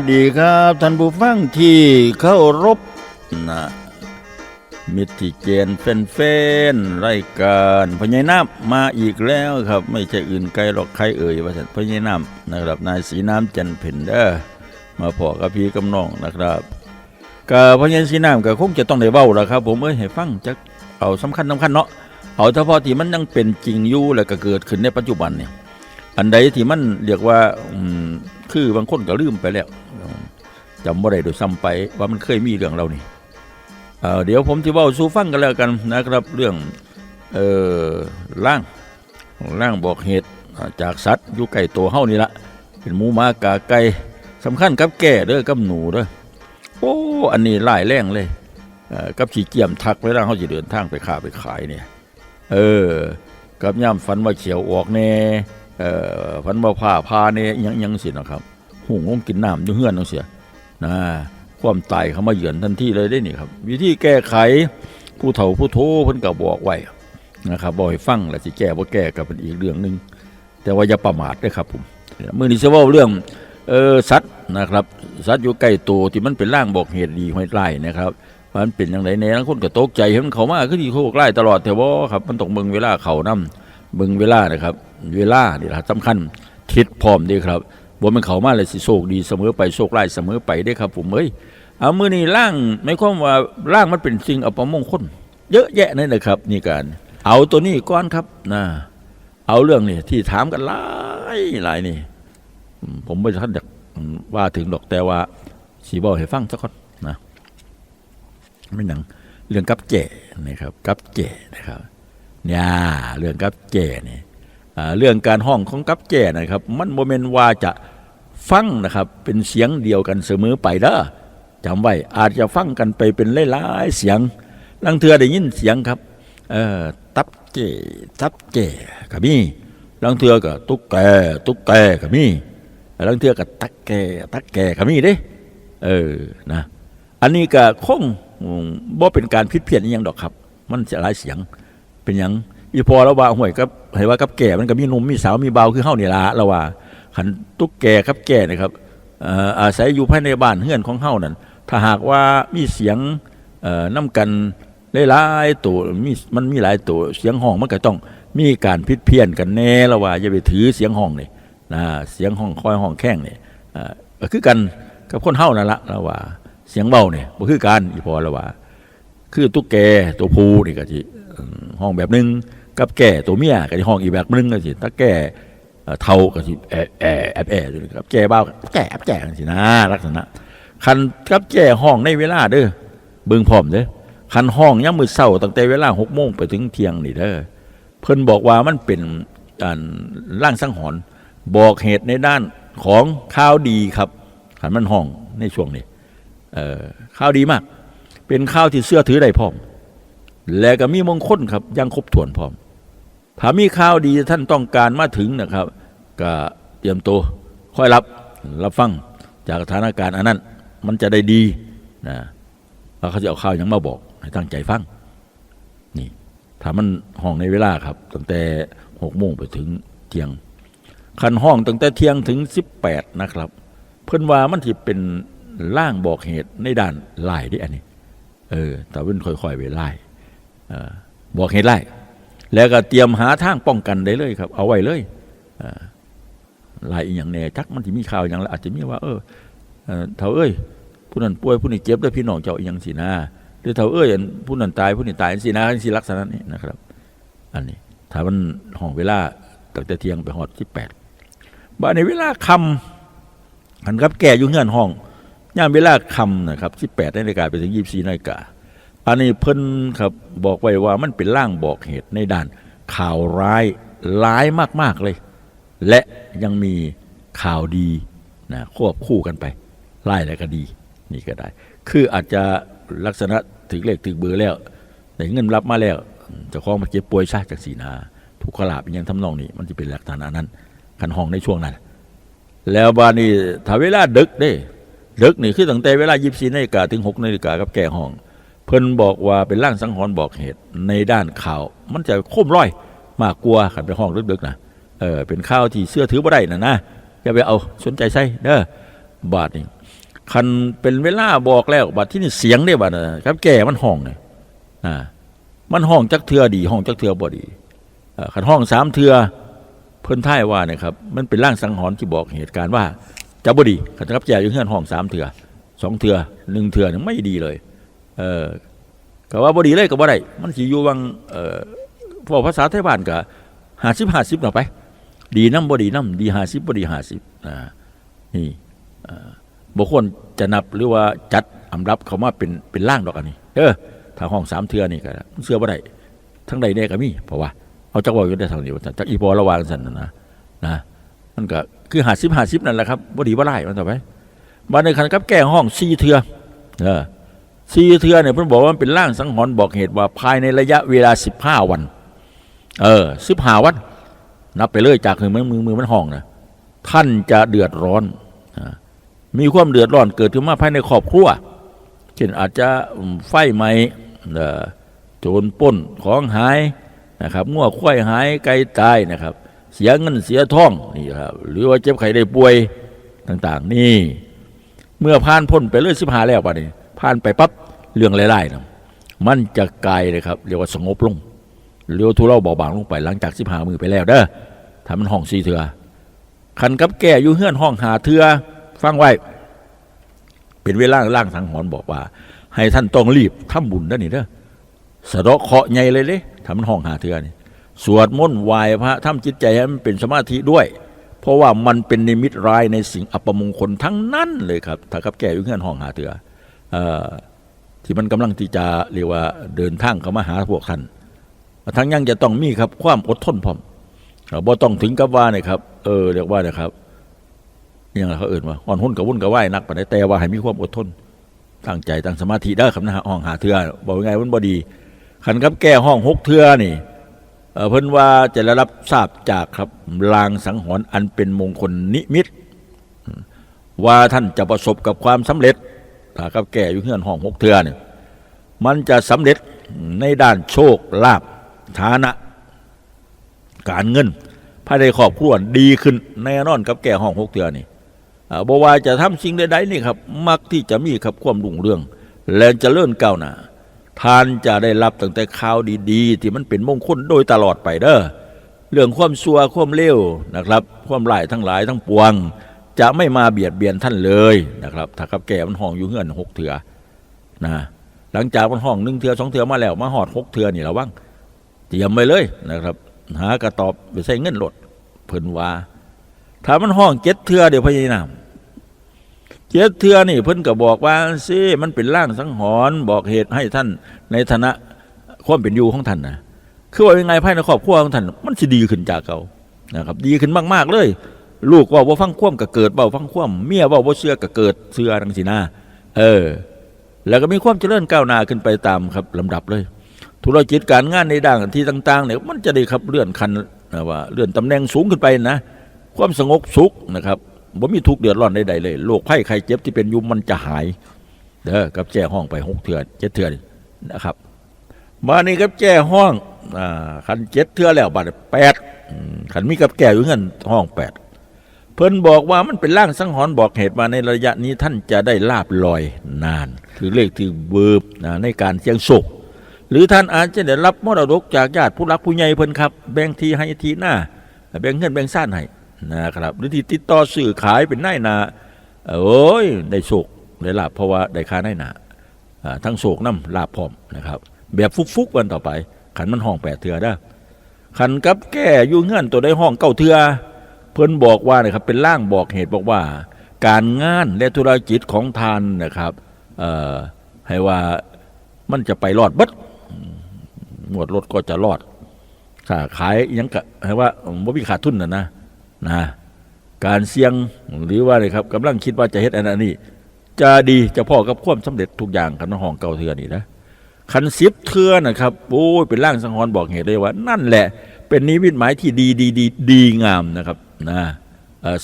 สวัสดีครับท่านผู้ฟังที่เข้ารบนะมิตรที่เจนเฟนเฟนรายการพญายน้ำมาอีกแล้วครับ ไม่ใช่อื่นไกลหรอกใครเอ่ยว่าสันพญายน้ำนะครับ นายสีน้ำจันเพ็ญเด้อมาพอกับพี่กำนองนะครับกับพญายสีน้ำก็คงจะต้องได้เว้าแล้วครับ ผมเอ้ยให้ฟังจักเอาสำคัญสำคัญเนาะเอาเฉพาะที่มันยังเป็นจริงอยู่แล้วก็เกิดขึ้นในปัจจุบันเนี่ยอันใดที่มันเรียกว่าอืม คือบางคนก็ลืมไปแล้วจำบ่ได้โดยซ้ำไปว่ามันเคยมีเรื่องเรานี่เเดี๋ยวผมจะเว้าสู่ฟังกันแล้วกันนะครับเรื่องเอ่อร่างร่างบอกเหตุจากสัตว์อยู่ใกล้ตัวเฮานี่ละเป็นหมูมากาไก่สำคัญกับแก่เด้อกับหนูเด้อโอ้อันนี้หลายแรงเลยเกับขี้เกียมทักเวลางเฮาสิเดินทางไปค้าไปขายเนี่ยเออกับย่ำฝันว่าเขียวออกแน่ เอ่อฝันว่าผ้าพาแน่อิหยังยังสินะครับหุงงกินน้ำอยู่เฮือนจังเสียนะความตายเขามาเยือนทันทีเลยได้นี่ครับ วิธีแก้ไขผู้เฒ่าผู้โทเพิ่นก็บอกไว้นะครับบอกให้ฟังแล้วสิแก้บ่แก้ก็เป็นอีกเรื่องหนึ่งแต่ว่าอย่าประมาทเด้ครับผมมื้อนี้สิเว้าเรื่องเออสัตว์นะครับสัตว์อยู่ใกล้ตัวที่มันเป็นร่างบอกเหตุดีห้อยไล่นะครับมันเป็นจังไดแหน่บางคนก็ตกใจเห็นมันเข้ามาคือสิโคกไล่ตลอดแต่ว่าครับมันต้องเบิ่งเวลาเขานํ เบิ่งเวลานะครับ เวลานี่แหละสำคัญทิศพร้อมดีครับบ่แมันเขามาเลยสิโชคดีเสมอไปโชคร้ายเสมอไปเด้ครับผมเอ้ยเอามือนี่ร่างไม่ความว่าร่างมันเป็นสิ่งอัปมงคลเยอะแยะนั่นนะครับ นี่การ เอาตัวนี้ก่อนครับนะเอาเรื่องนี่ที่ถามกันหลายหลายนี่ ผมไม่ท่านอยากว่าถึงดอกแต่ว่าสีบอกให้ฟังสักคนนะไม่หนังเรื่องกับแก่นะครับ กับแก่นะครับ เนี่ยเรื่องกับแก่เนี่ยเรื่องการห้องของกับแก่นะครับ มันโมเมนว่าจะฟังนะครับเป็นเสียงเดียวกันเสมอไปเด้อจำไว้อาจจะฟังกันไปเป็นหลายๆเสียงลังเทือได้ยินเสียงครับเออตับเจตับเจก็มีลังเทือก็ตุ๊กแกตุ๊กแกก็มีลังเทือก็ตักแกตักแกก็มีเด้เออนะอันนี้ก็คงบ่เป็นการผิดเพี้ยนอหยังดอกครับ มันจะหลายเสียง เป็นหยังอีพอแล้วว่าห่วยกับให้ว่ากับแก่มันก็มีหนุ่มมีสาวมีเบาคือเฮานี่ละแล้วว่าขันตุ๊กแก่กับแก่นะครับอ่ออาศัยอยู่ภายในบ้านเฮือนของเฮานั่นถ้าหากว่ามีเสียงเอ่อนํกันหลายๆตัวมีมันมีหลายตัวเสียงห้องมันก็ต้องมีการพิดเพี้ยนกันแน่ล้วว่าอย่าไปถือเสียงห้องนี่นะเสียงห้องคอยห้องแข้งนี่อ่อก็คือกันกับคนเฮานั่นละล้วว่าเสียงเบาเนี่ยบ่คือกันอีพอล้วว่า คือตุ๊กแกตัวผู้นี่ก็สิอืม ห้องแบบหนึงกับแก่ตัวเมียก็สิห้องอีกแบบหนึงก็สิถ้าแก่เท่าก็สิแอแอะแอบแอะอยู่ครับแก่เบาแก่แอบแก่จังสินะลักษณะคันกับแก่ห้องในเวลาเด้อเบิ่งพร้อมเด้อคันห้องยามมื้อเช้าตั้งแต่เวลา6โมงไปถึงเที่ยงนี่เด้อเพิ่นบอกว่ามันเป็นอันร่างสังหรณ์บอกเหตุในด้านของข่าวดีครับคันมันห้องในช่วงนี้เอ่อข่าวดีมาก เป็นข้าวที่เสื้อถือได้พร้อม และก็มีมงคลครับยังครบถ้วนพร้อมถ้ามีข้าวดีท่านต้องการมาถึงนะครับ ก็เตรียมตัวค่อยรับรับฟังจากสถานการณ์อันนั้น มันจะได้ดีนะแล้วเขาจะเอาข้าวยังมาบอกให้ตั้งใจฟังนี่ถ้ามันห้องในเวลาครับ ตั้งแต่หกโมงไปถึงเที่ยง คันห้องตั้งแต่เที่ยงถึงสิบแปดนะครับ เพิ่อนว่ามันที่เป็นล่างบอกเหตุในด้านไล่ดิอันนี้ เออแต่เว้นค่อยๆไปไล่ บอกเหตุไล่แล้วก็เตรียมหาทางป้องกันได้เลยครับ เอาไว้เลยเออไล่อีหยังแน่จักมันที่มีข่าวอย่างอาจจะมีว่า เออเออเท่าเอ้ยผู้นั้นป่วยผู้นี้เจ็บแล้วพี่น้องเจ้าอีหยังสินะหรือเท่าเอ้ยผู้นั้นตายผู้นี้ตายสินะสิลักษณะนี้นะครับ อันนี้ถ้ามันห้องเวลาตั้งแต่เที่ยงไปหอดที่แปดบ้านในเวลาคำหันครับแก่อยู่เงื่อนห้องย่ามเวลาคำนะครับที่แปดนาฬิกาไปถึงยี่สิบสี่นาฬิกา อันนี้เพิ่นครับบอกไว้ว่ามันเป็นร่างบอกเหตุในด้าน ข่าวร้ายร้ายมากๆเลย และยังมีข่าวดีนะควบคู่กันไปไล่แล้วก็ดีนี่ก็ได้ คืออาจจะลักษณะถึงเลขถึงเบอร์แล้วแต่เงินรับมาแล้วจะคล้าของมาเจ็บป่วยชาจากสีนาทุกขลาบยังทำนองนี้ มันจะเป็นลักษณะนั้นคันห้องในช่วงนั้น แล้วบานี้ถ้าเวลาดึกเด้ดึกนี่คือตั้งแต่เวลายี่สิบนาฬิกาถึงหกนาฬิกากับแก่ห้อง เพิ่นบอกว่าเป็นร่างสังหรณ์บอกเหตุในด้านข่าว มันจะโค้มร้อยมากกลัวขันไปห้องดึกๆนะเออเป็นข้าวที่เสื้อถือบ่ได้นะนะอย่าไปเอาสนใจใส่เด้อบาทนี่คันเป็นเวลาบอกแล้วบาทที่นี่เสียงได้บาทนะครับ แก่มันห้องไงอ่ามันห้องจักเทือดีห้องจักเทือบ่ดีเออขันห้องสามเทือเพิ่นท้ายว่าเนะครับมันเป็นร่างสังหรณ์ที่บอกเหตุการณ์ว่าจะบ่ดีคันกับแก่อยู่เฮือนห้องสามเทือสองเทือหนึ่งเทือไม่ดีเลย เออก็ว่าบ่ดีเลยก็บ่ได้มันสิอยู่วังเอ่อพวกภาษาไทยบ้านก็ห้าสิบห้าสิบเนาะไป ดีน้ำบ่ดีน้ำดีห้าสิบบ่ดีห้าสิบอ่านี่อ่าบ่ควรจะนับหรือว่าจัดอำรับเขามาเป็นเป็นร่างดอกอันนี้ เออถ้าห้องสามเทือนี่ก็เชื่อบ่ได้ทั้งใดแน่ก็มีเพราะว่าเอาจักเว่าอยู่ได้ทางนี้ว่าจักอีพอระวางสันนะนะนะมันก็คือห้าสิบห้าสิบนั่นแหละครับบ่ดีบ่ร้ายมันต่อไปบ้านในคันกับแก้ห้องสี่เทือเออ สี่เทือเนี่ยเพิ่นบอกว่าเป็นร่างสังหรณ์บอกเหตุว่าภายในระยะเวลาสิบห้าวัน เออสิบห้าวัน นับไปเลยจากมือมันมือมือมันห้องนะท่านจะเดือดร้อน มีความเดือดร้อนเกิดขึ้นมาภายในครอบครัว เช่นอาจจะไฟไหมโจรปล้นของหายนะครับงัวควายหายไก่ตายนะครับ เสียเงินเสียทองนี่ครับหรือว่าเจ็บไข้ได้ป่วยต่าง ๆ นี่ เมื่อผ่านพ้นไปเลยสิบหาแล้วป่ะนี่ผ่านไปปั๊บ เรื่องไล่ๆนะมันจะไกลเลยครับ เรียกว่าสงบลงเรียวทุเราเบาบางลงไปหลังจากสิบหามือไปแล้วเด้อถ้ามันห้องสีเถือคันกับแก่อยู่เฮือนห้องหาเถือฟังไว้ เป็นเวลาล่างสังหรณ์บอกว่า ให้ท่านต้องรีบทำบุญนะนี่เด้อสะเดาะเคาะใหญ่เลยเลยถ้ามันห้องหาเถือนี่สวดมนต์ไหว้พระทำจิตใจให้มันเป็นสมาธิด้วย เพราะว่ามันเป็นนิมิตร้ายในสิ่งอัปมงคลทั้งนั้นเลยครับ ถ้ากับแก่อยู่เฮือนห้องหาเถือเอ่อ ที่มันกำลังที่จะเรียกว่าเดินทางเข้ามาหาพวกท่านทั้งยังจะต้องมีครับความอดทนพร้อมเราบ่ต้องถึงกับว่าเนี่ยครับเออเรียกว่านะครับยังไงเขาเอื่นว่าอ่อนหุ้นกับวุ่นกับไหวนักปานแต่ว่าให้มีความอดทนตั้งใจตั้งสมาธิได้ครับนะฮะห้องหาเทือบอกยังไงมันบ่ดีขันครับแก้ห้องหกเทือนี่เอ่อเพิ่นว่าจะได้รับทราบจากครับลางสังหรณ์อันเป็นมงคลนิมิตว่าท่านจะประสบกับความสำเร็จ ถ้าครับแก่อยู่เฮือนห้องหกเทือเนี่ยมันจะสำเร็จในด้านโชคลาภฐานะ การเงินภายในครอบครัวดีขึ้นแน่นอนกับแก่ห้องหกเทือนี่อ่าบว่าจะทำสิ่งใดๆนี่ครับ มักที่จะมีครับความรุ่งเรือง และจะเลื่อนก้าวหน้าทานจะได้รับตั้งแต่ข่าวดีๆ ที่มันเป็นมงคลโดยตลอดไปเด้อเรื่องความซัวความเลวนะครับ ความหลายทั้งหลายทั้งปวง จะไม่มาเบียดเบียนท่านเลยนะครับ ถ้ากับแก่มันห้องอยู่เฮือนหกเถือนะหลังจากมันห้องหนึ่งเทือสองเทือมาแล้ว มาหอดหกเทือนี่ระวังเตรียมไปเลยนะครับ หากระตอบไปใส่เงินหลดเพิ่นว่าถ้ามันห้องเจ็ดเทือเดี๋ยวพยายามเจ็ดเทือนี่เพิ่นก็บอกว่าซิมันเป็นร่างสังหรณ์บอกเหตุให้ท่านในฐานะความเป็นอยู่ของท่านนะคือว่ายังไงภายในครอบครัวของท่านมันสิดีขึ้นจากเก่านะครับ ดีขึ้นมาก ๆ เลย ลูกว่าว่าฟังคว่ำก็เกิดเบาฟังคว่ำเมียว่าว่าเชื่อก็เกิดเชื่อทั้งสินาเออ แล้วก็มีความเจริญก้าวหน้าขึ้นไปตามครับลำดับเลย ธุรกิจการงานในด่างที่ต่างๆเนี่ยมันจะได้ครับเลื่อนคันนะว่าเลื่อนตำแหน่งสูงขึ้นไปนะ ความสงบสุขนะครับบ่มีทุกข์เดือดร้อนใดๆเลยโรคไข้ไข้เจ็บที่เป็นยุมมันจะหายเด้อกับแจ้ห้องไปหกเถื่อนเจ็ดเถื่อนนะครับ มานี่กับแจ้ห้องอ่าคันเจ็ดเถื่อแล้วบัดแปดอืมคันมีกับแก่อยู่เงินห้องแปด เพิ่นบอกว่ามันเป็นร่างสังหรณ์บอกเหตุมาในระยะนี้ท่านจะได้ลาบลอยนาน คือเลขที่เบิบนะในการเสี่ยงโชคหรือท่านอาจจะได้รับมรดกจากญาติผู้รักผู้ใหญ่เพิ่นครับ แบ่งทีให้ทีหน้า แบ่งเงินแบ่งซ่านให้นะครับหรือที่ติดต่อซื้อขายเป็นนายนาโอ้ยได้โชคได้ลาบเพราะว่าได้ค่านายนาทั้งโชคน้ำลาบพร้อมนะครับ แบบฟุกๆวันต่อไป ขันมันห้องแปดเถื่อได้ขันกับแก่อยู่เงื่อนตัวได้ห้องเก้าเถื่อ เพิ่นบอกว่านะครับเป็นร่างบอกเหตุบอกว่า การงานและธุรกิจของทานนะครับให้ว่ามันจะไปรอดบัดหมวดรถก็จะรอดถ้าขายยังกะให้ว่าบ่มีขาดทุนนะนะนะการเสี่ยงหรือว่าเลยครับกำลังคิดว่าจะเฮ็ดอันนั้นนี่จะดีจะพอกับความสำเร็จทุกอย่างกันห้องเก่าเทือนี่นะคันสิบเทือนะครับโอ้ยเป็นร่างสังหรณ์บอกเหตุเลยว่า นั่นแหละ เป็นนิมิตหมายที่ดีดีดีดีงามนะครับ นะ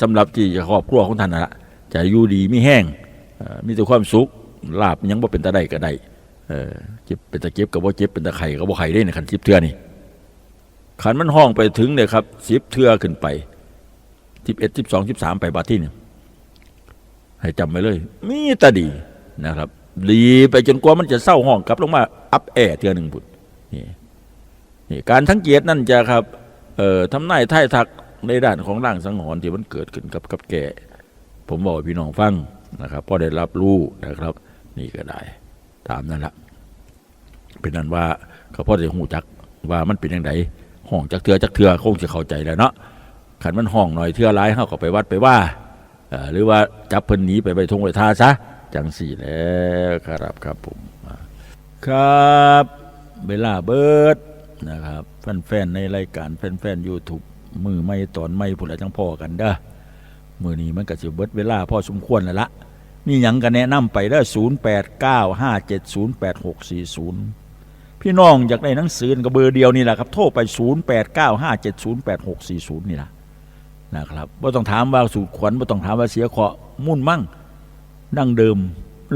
สำหรับที่จะครอบครัวของท่านนะจะอยู่ดีไม่แห้งมีแต่ความสุขลาบยังบ่เป็นตาได้ก็ได้เออเจ็บเป็นตะเก็บกับบ่เจ็บเป็นตะไข่กับบ่ไข่ได้ในคันสิบเทือนี่ขันมันห้องไปถึงเนี่ยครับสิบเทือขึ้นไปสิบเอ็ดสิบสองสิบสามไปบาที่นี่ให้ให้จำไว้เลย มีต่ดีนะครับ ดีไปจนกว่ามันจะเศร้าห้องกลับลงมาอัพแอร์เทือหนึ่งบุตรนี่นี่การทั้งเกียรตินั่นจะครับเอ่อทำนายท้ายทัก ในด้านของร่างสังหรณ์ที่มันเกิดขึ้นกับกับแกผมบอกพี่น้องฟังนะครับพอได้รับรู้นะครับ นี่ก็ได้ตามนั่นแหละเป็นนั้นว่าเขาพอจะหูจักว่ามันเป็นยังไงห้องจักเถือจักเถือคงจะเข้าใจแล้วเนาะขันมันห้องหน่อยเถือร้ายเขาก็ไปวัดไปว่าหรือว่าจับเพิ่นหนีไปไปทงไปทาซะจังสี่แล้วครับครับผมครับเวลาเบิดนะครับแฟนๆในรายการแฟนๆยูทูบ มือไม่ตอนไม่ผุดละจังพ่อกันเด้อมือนี้มันก็สิเบิดเวลาพ่อสมควรแล้วละมีหยังกันแนะนำไปได้ศูนย์แปดเก้าห้าเจ็ดศูนย์แปดหกสี่ศูนย์พี่น้องอยากได้หนังสือก็เบอร์เดียวนี่แหละครับ โทรไปศูนย์แปดเก้าห้าเจ็ดศูนย์แปดหกสี่ศูนย์นี่แหละนะครับว่าต้องถามว่าสูตรขวัญว่าต้องถามว่าเสียเคาะมุ่นมั่งดั้งเดิม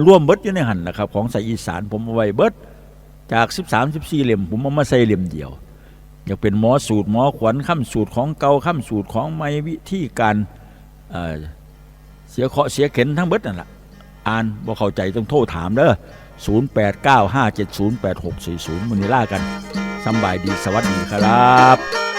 ร่วมเบิดอยู่ในหันนะครับ ของสายอีสานผมเอาไว้เบิดจากสิบสามสิบสี่เล่มผมเอามาใส่เล่มเดียว อยากเป็นหมอสูตรหมอขวัญข้ามสูตรของเกาข้ามสูตรของไม่วิธีการเอ่อเสียเคาะเสียเข็นทั้งเบิดนั่นแหละอ่านบ่เข้าใจต้องโทรถามเด้อ0895708640มื้อนี้ล่ากันสำบายดีสวัสดีครับ